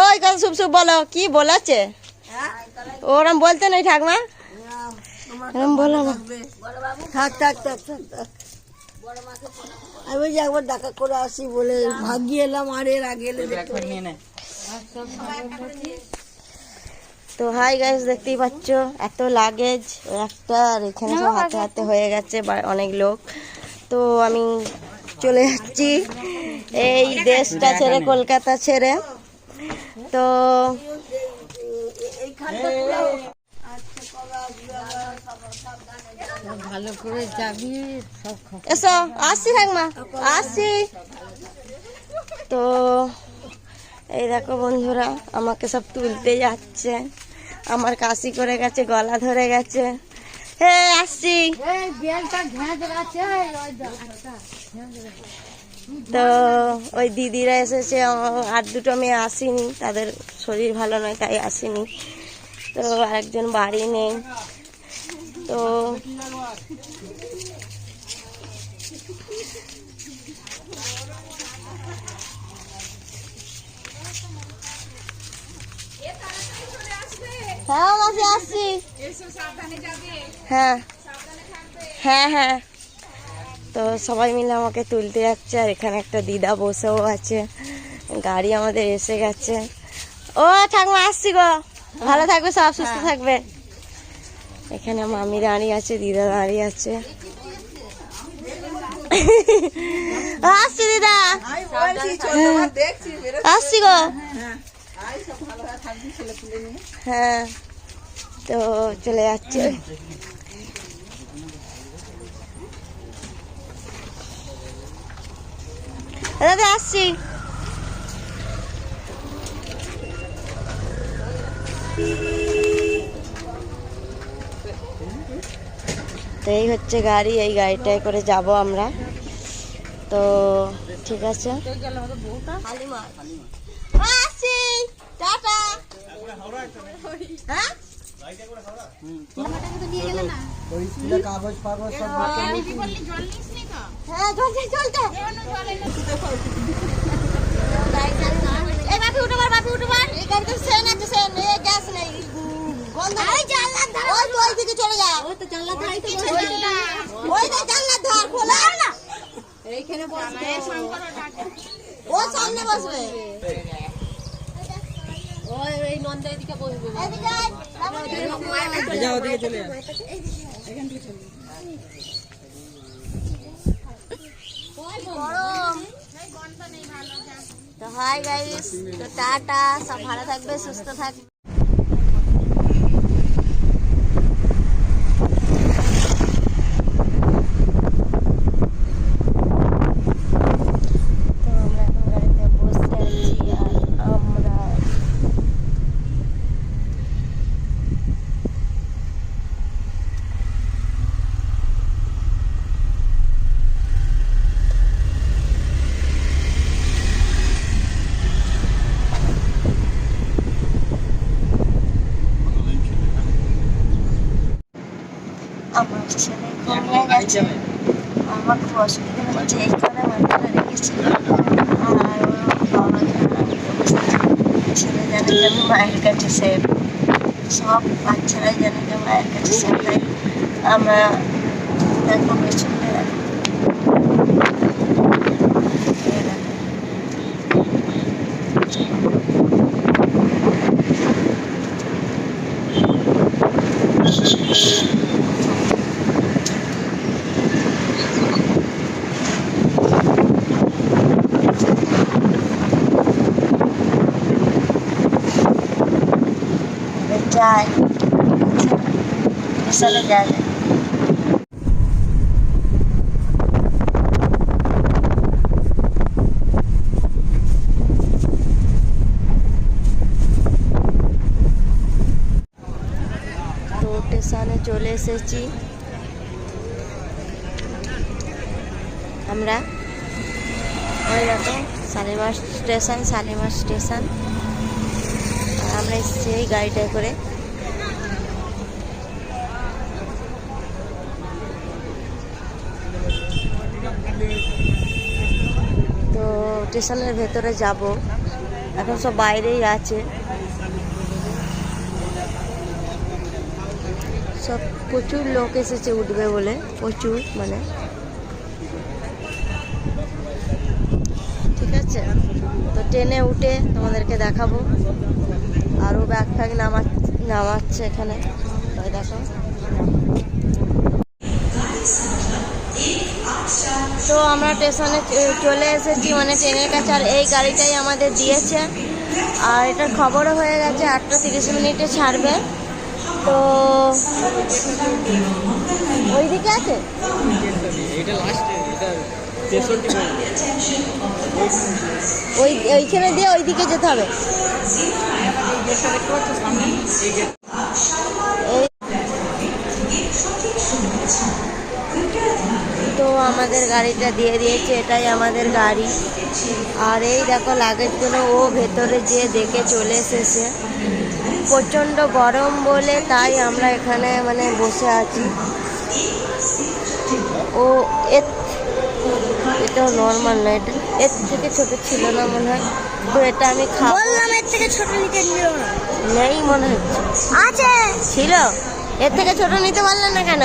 ওই কথা শুভ শুভ বলো কি বলেছে? ওরম বলতে নেই ঠাকমা? এরম বলো না। থাক থাক থাক থাক থাক। আমি যে একবার দেখা করে আসি বলে ভাগি এলাম আর এর আগে এলে তো হাই গাইস দেখতেই পাচ্ছ এত লাগেজ একটা আর এখানে হাতে হাতে হয়ে গেছে অনেক লোক। তো আমি চলে যাচ্ছি। এই দেশটা ছেড়ে কলকাতা ছেড়ে। তো ভালো করে যাবি এসো আসছি ঠাকমা আসছি। তো এই দেখো বন্ধুরা আমাকে সব তুলতে যাচ্ছে। আমার কাশি করে গেছে গলা ধরে গেছে। হে আসছি। তো ওই দিদিরা এসেছে আর দুটো মেয়ে আসেনি তাদের শরীর ভালো নয় তাই আসেনি। তো আরেকজন বাড়ি নেই। তো হ্যাঁ মাসি আসছি। হ্যাঁ। হ্যাঁ হ্যাঁ। তো সবাই মিলে আমাকে তুলতে যাচ্ছে আর এখানে একটা দিদা বসেও আছে। গাড়ি আমাদের এসে গেছে। ও ঠাকুমা আসছি গো। ভালো থাকবে সব সুস্থ থাকবে। এখানে মামি দাঁড়িয়ে আছে দিদা দাঁড়িয়ে আছে। আসছি দিদা। আসছি গো। হ্যাঁ তো চলে যাচ্ছে। দাদা আসছি তো এই হচ্ছে গাড়ি এই গাড়িটায় করে যাব আমরা। তো ঠিক আছে। আসছি। টাটা। হ্যাঁ? হ্যাঁ চলছে চলছে। বাপি উঠো বাপি উঠো এই গাড়িতে সেন আছে সেন। এই গ্যাস নেই। গন্ধ আরে জানলা ওই তো ওই দিকে চলে যা। ওই তো জানলা ধর তো ওই তো জানলা ধর খোলা। না এইখানে বসবে। ও সামনে বসবে। ওই এই নন্দা এদিকে বসবে। এদিকে ওদিকে চলে যা গরম। তো হাই গাইস তো টাটা সব ভালো থাকবে সুস্থ থাকবে। আমার ছেলে আমার অসুবিধা হচ্ছে এইখানে মাথাটা রেখেছি ছেলে জানে আমি মায়ের কাছে সেভ সব বাচ্চারাই জানে যে মায়ের কাছে সেভ আমরা দেখো। এই দেখো। যায় বিশালে যায়। তো স্টেশনে চলে এসেছি। আমরা ওই দেখো শালিমার স্টেশন শালিমার স্টেশন। আমরা এসেছি এই গাড়িটায় করে তো স্টেশনের ভেতরে যাব। এখন সব বাইরেই আছে। সব প্রচুর লোক এসেছে উঠবে বলে, প্রচুর মানে। ঠিক আছে? তো ট্রেনে উঠে তোমাদেরকে দেখাবো। আরও ব্যাগ ফ্যাগ নামা নামাচ্ছে এখানে। দেখো তো আমরা স্টেশনে চলে এসেছি মানে ট্রেনের কাছে, আর এই গাড়িটাই আমাদের দিয়েছে। আর এটার খবরও হয়ে গেছে, আটটা তিরিশ মিনিটে ছাড়বে। তো, ওইদিকে আছে? ওই, ওইখানে দিয়ে ওইদিকে যেতে হবে। তো আমাদের গাড়িটা দিয়ে দিয়েছে এটাই আমাদের গাড়ি। আর এই দেখো লাগেজগুলো ও ভেতরে যেয়ে দেখে চলে এসেছে। প্রচণ্ড গরম বলে তাই আমরা এখানে মানে বসে আছি। ও এর এটা নর্মাল না এটা এর থেকে ছোট ছিল না মনে হয়। তো এটা আমি খাব। বললাম এর থেকে ছোট নিতে নিল না। নেই মনে হচ্ছে। আছে। ছিল? এর থেকে ছোট নিতে পারলেন না কেন?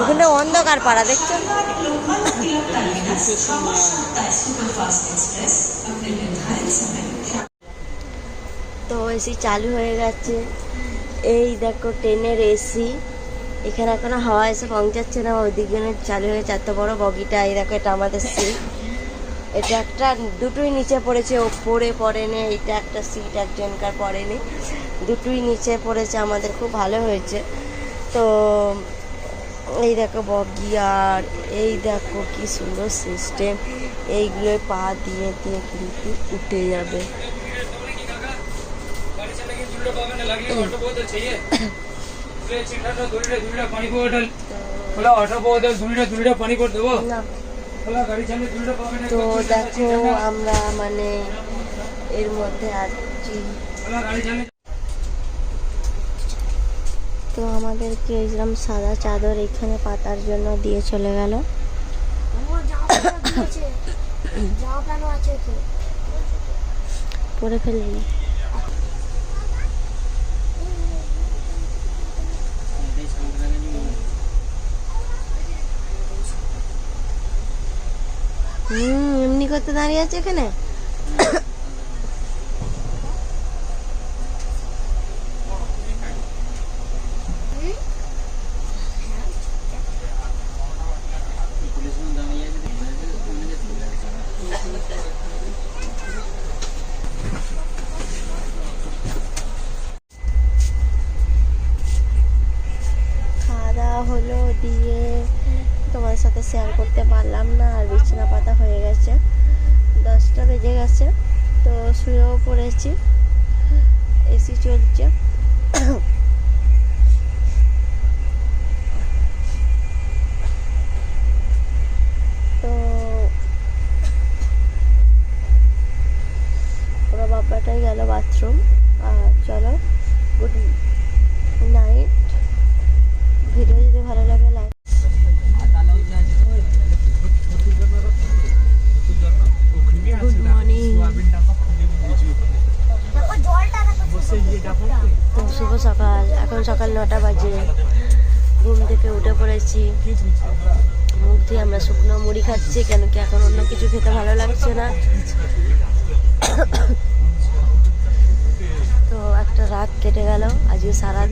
ওখানে অন্ধকার পাড়া, দেখছ? তো এসি চালু হয়ে গেছে। এই দেখো ট্রেনের এসি। এখানে এখনও হাওয়া এসে পৌঁছাচ্ছে না, ওইদিকে চালু হয়ে এত বড় বগিটা, এই দেখো এটা আমাদের সিট এটা একটা, দুটোই নিচে পড়েছে, ওপরে পড়েনি। এটা একটা সিট একজনকার পড়েনি। দুটোই নিচে পড়েছে, আমাদের খুব ভালো হয়েছে। তো এই দেখো বগি আর এই দেখো কি সুন্দর সিস্টেম এইগুলোয় পা দিয়ে দিয়ে কিন্তু উঠে যাবে। তো দেখো আমরা মানে এর মধ্যে আছি। তো আমাদেরকে এরকম সাদা চাদর এখানে পাতার জন্য দিয়ে চলে গেল। পরে ফেলবি। এমনি করতে দাঁড়িয়ে আছে এখানে খাওয়া দাওয়া হলো দিয়ে তোমার সাথে শেয়ার করতে পারলাম না আর বিছানা পাতা হয়ে গেছে দশটা বেজে গেছে তো শুয়েও পড়েছি। এসি চলছে। তো ওরা বাবাটাই গেল বাথরুম আর চলো গুড নাইট শুভ সকাল। এখন সকাল নটা বাজে। ঘুম থেকে উঠে পড়েছি। মুখ দিয়ে আমরা শুকনো মুড়ি খাচ্ছি, কেন কি এখন অন্য কিছু খেতে ভালো লাগছে না? তো একটা রাত কেটে গেল, আজকে সারা